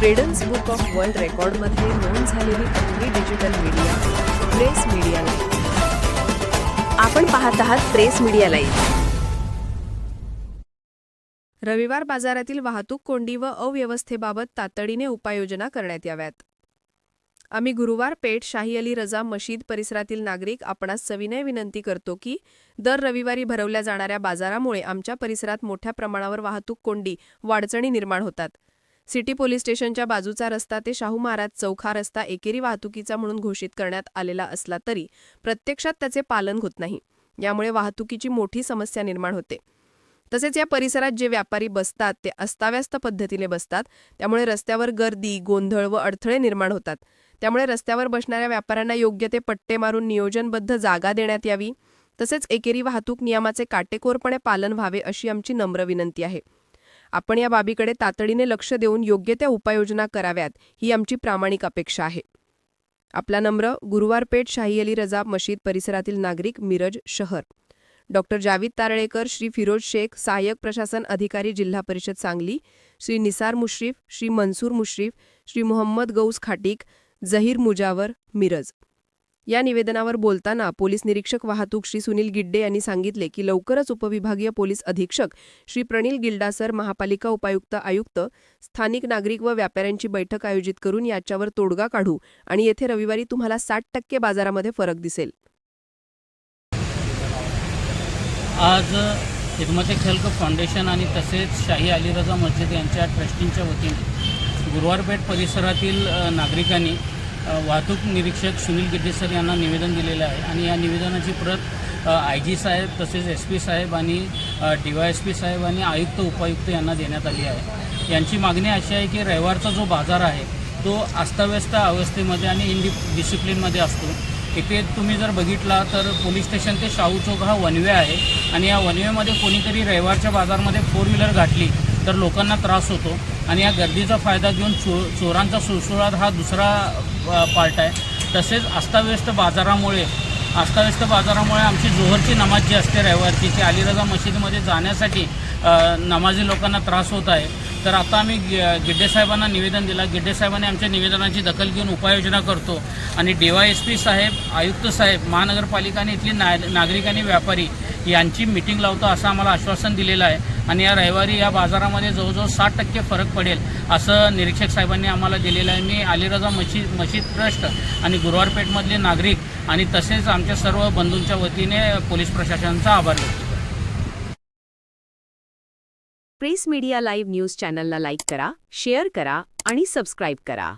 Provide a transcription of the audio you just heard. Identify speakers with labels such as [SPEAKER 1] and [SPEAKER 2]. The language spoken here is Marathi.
[SPEAKER 1] क्रेडन्स बुक ऑफ वर्ल्ड रेकॉर्डमध्ये नोंद झालेली पहिली digital media press media live
[SPEAKER 2] आपण पाहत आहात प्रेस मीडिया लाईव्ह
[SPEAKER 1] रविवार बाजारातील वाहतूक कोंडी व अव्यवस्थेबाबत तातडीने उपाययोजना करण्यात याव्यात. आम्ही गुरुवार पेठ शाही अली रजा मशीद परिसरातील नागरिक आपणास सविनय विनंती करतो की दर रविवारी भरवल्या जाणाऱ्या बाजारामुळे आमच्या परिसरात मोठ्या प्रमाणावर वाहतूक कोंडी वाडचणी निर्माण होतात. सिटी पोलीस स्टेशनच्या बाजूचा रस्ता ते शाहू महाराज चौक हा रस्ता एकेरी वाहतुकीचा म्हणून घोषित करण्यात आलेला असला तरी प्रत्यक्षात त्याचे पालन होत नाही. यामुळे वाहतुकीची मोठी समस्या निर्माण होते. तसेच या परिसरात जे व्यापारी बसतात ते अस्ताव्यस्त पद्धतीने बसतात. त्यामुळे रस्त्यावर गर्दी गोंधळ व अडथळे निर्माण होतात. त्यामुळे रस्त्यावर बसणाऱ्या व्यापाऱ्यांना योग्य ते पट्टे मारून नियोजनबद्ध जागा देण्यात यावी. तसेच एकेरी वाहतूक नियमाचे काटेकोरपणे पालन व्हावे अशी आमची नम्र विनंती आहे. आपण या बाबीकडे तातडीने लक्ष देऊन योग्य त्या उपाययोजना कराव्यात ही आमची प्रामाणिक अपेक्षा आहे. आपला नम्र गुरुवारपेठ शाही अली रजा मशीद परिसरातील नागरिक मिरज शहर. डॉक्टर जावीद तारळेकर श्री फिरोज शेख सहाय्यक प्रशासन अधिकारी जिल्हा परिषद सांगली श्री निसार मुश्रीफ श्री मंसूर मुश्रीफ श्री मोहम्मद गौस खाटीक जहीर मुजावर मिरज. या निवेदनावर बोलताना पोलीस निरीक्षक वाहतूक श्री सुनील गिड्डे यांनी सांगितले की लवकरच उपविभागीय पोलीस अधीक्षक श्री प्रणील गिल्डासर महापालिका उपायुक्त आयुक्त स्थानिक नागरिक व व्यापाऱ्यांची बैठक आयोजित करून याच्यावर तोडगा काढू आणि येथे रविवारी तुम्हाला साठ टक्के बाजारामध्ये फरक दिसेल.
[SPEAKER 3] आज हिदमते खेलक फाउंडेशन आणि तसेच शाही अलीरजा मस्जिद यांच्या ट्रस्टींच्या वतीने गुरुवारपेठ परिसरातील नागरिकांनी वाहतूक निरीक्षक सुनील गिड्डे सर यांना निवेदन दिलेलं आहे. आणि या निवेदनाची प्रत आय जी साहेब तसेच एस पी साहेब आणि डी वाय एस पी साहेब आणि आयुक्त उपायुक्त यांना देण्यात आली आहे. यांची मागणी अशी आहे की रविवारचा जो बाजार आहे तो अस्ताव्यस्त अवस्थेमध्ये आणि इन डिसिप्लिनमध्ये असतो. इथे तुम्ही जर बघितला तर पोलीस स्टेशन ते शाहू चौक हा वनवे आहे. आणि या वनवेमध्ये कोणीतरी रविवारच्या बाजारमध्ये फोर व्हीलर घातली तर लोकांना त्रास होतो. आणि या गर्दीचा फायदा घेऊन चो चोरांचा सुळसुळाट हा दुसरा पार्ट आहे. तसेच अस्ताव्यस्त बाजारामुळे अस्ताव्यस्त बाजारामुळे आमची जोहरची नमाज जी असते रविवारची ती अलीरजा मशिदीमध्ये जाण्यासाठी नमाजी लोकांना त्रास होत आहे. तर आता आम्ही गि- निवेदन दिलं. गिड्डेसाहेबांनी आमच्या निवेदनाची दखल घेऊन उपाययोजना करतो. आणि डी वाय एस पी साहेब आयुक्त साहेब महानगरपालिका आणि इथली ना नागरिक आणि व्यापारी यांची मिटिंग लावतो असं आम्हाला आश्वासन दिलेलं आहे. आणि या रविवारी या बाजारामध्ये जवळजवळ साठ टक्के फरक पडेल असं निरीक्षक साहेबांनी आम्हाला दिलेलं आहे. मी अलिराजा मशीद मशीद ट्रस्ट आणि गुरुवारपेठमधले नागरिक आणि तसेच आमच्या सर्व बंधूंच्या वतीने पोलीस प्रशासनाचा आभार व्यक्त
[SPEAKER 2] प्रेस मीडिया लाईव्ह न्यूज चॅनलला लाईक करा शेअर करा आणि सबस्क्राईब करा.